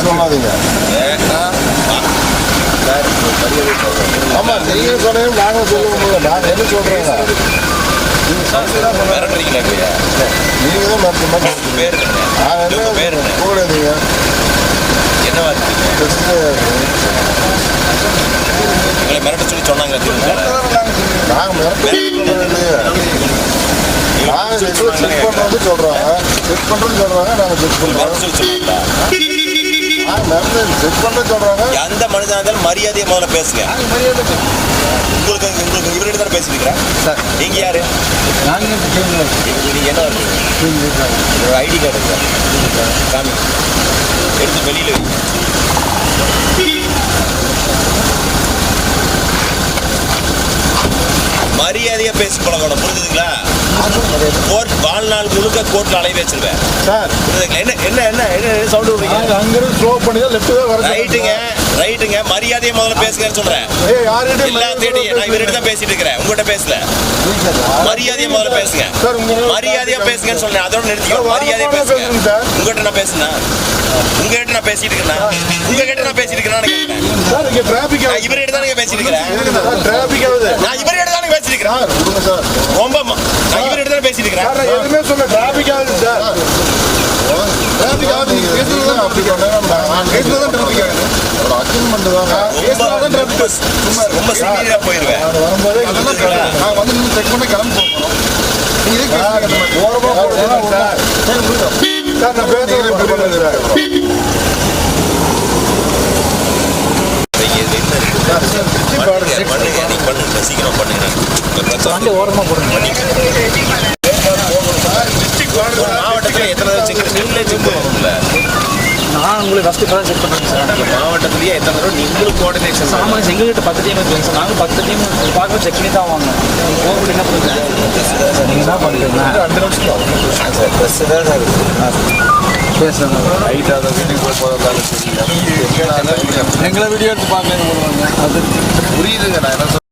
சொல்லாதீங்க. ஆமா நீங்க சொன்னீங்க நாங்க சொல்லுவோம் நாங்க என்ன சொல்றோங்க மிரட்டுறீங்களா இப்பயா நீங்க தான் மறுத்து மறுத்து பேர் என்ன? பேர் என்ன? என்ன கூடாதீங்க என்னவா உங்களை மிரட்ட சொல்லி சொன்னாங்க. நாங்க மிரட்டு இல்லையே. நாங்க செக் பண்றது சொல்றாங்க செக் பண்றது சொல்றாங்க நாங்க செக் சொல்லி மிரட்டு செக் பண்றது சொல்றாங்க. எந்த மனிதனா இருந்தாலும் மரியாதையை முதல்ல பேசுங்க. உங்களுக்கு உங்களுக்கு இவர்கிட்ட தானே பேசிருக்கிறேன்? சார். நீங்க யாரு? நீங்க என்ன ஒரு ஐடி கார்டு இருக்கா. சாமி எடுத்து வெளியில வைங்க. மரியாதையா பேசி பழகணும் புரிஞ்சுதுங்களா? கோர்ட் வாழ்நாள் முழுக்க கோர்ட்ல அலைய வச்சிருவேன். சார். என்ன என்ன என்ன என்ன சவுண்ட் விடுறீங்க? அங்கிருந்து ஸ்லோ பண்ணி தான் லெஃப்ட் தான் வர ரைட்டுங்க ரைட்டுங்க. மரியாதையை முதல்ல பேசுங்கன்னு சொல்றேன். ஏய் யார்கிட்ட எல்லாத்தையும் நான் இவர்கிட்ட தான் பேசிட்டு இருக்கிறேன். உங்ககிட்ட பேசல. மரியாதையை முதல்ல பேசுங்க. மரியாதையா பேசுங்கன்னு சொன்னேன். அதோட நிறுத்திக்கோ. மரியாதையா பேசுங்க. உங்ககிட்ட நான் பேசுனா? உங்ககிட்ட நான் பேசிட்டு இருக்கேன்? உங்ககிட்ட நான் பேசிட்டு நான் இவர்கிட்ட தானே பேசிட்டு இருக்கிறேன் நான் இருக்கிறேன் சார் கொடுங்க சார். ரொம்ப தானே பேசிட்டு இருக்கிறேன் சார் நான் எதுவுமே சொல்ல டிராபிக் ஆகுது சார். டிராபிக் ஆகுது. நீங்க பேசுறது தான் அப்படி சொன்னாங்க நான் பேசுறது தான் டிராபிக் ஆகுது. ஒரு அக்ரிமெண்ட் தான் பேசுறது தான் டிராபிக் ரொம்ப ரொம்ப சீரியஸா போயிருவேன். நான் வரும்போதே நான் வந்து நீங்க செக் பண்ண கிளம்பி போகணும் நீங்க ஓரமா போகணும் சார் சார். நான் பேசுறது வண்டி ஓரமாக போடுங்க. மாவட்டத்துல எத்தனை தடவை செக் நீங்களே செக் பண்ணுவோம்ல நான் உங்களுக்கு ஃபஸ்ட்டு இப்போ தான் செக் பண்ணுறேன் சார் மாவட்டத்திலேயே எத்தனை தடவை நீங்களும் கோஆர்டினேஷன் சாமான் எங்ககிட்ட பத்து டீம் இருக்குங்க சார். நாங்கள் பத்து டீம் பார்க்க செக் பண்ணி தான் வாங்கணும். கோவிட் என்ன பண்ணுறது நீங்கள் தான் பண்ணுறீங்க ரெண்டு நிமிஷம் பேசுகிறேன் ஹைட் அதை வீட்டுக்கு போய் போகிறதாலும் சரி எங்களை வீடியோ எடுத்து அது புரியுதுங்க நான் என்ன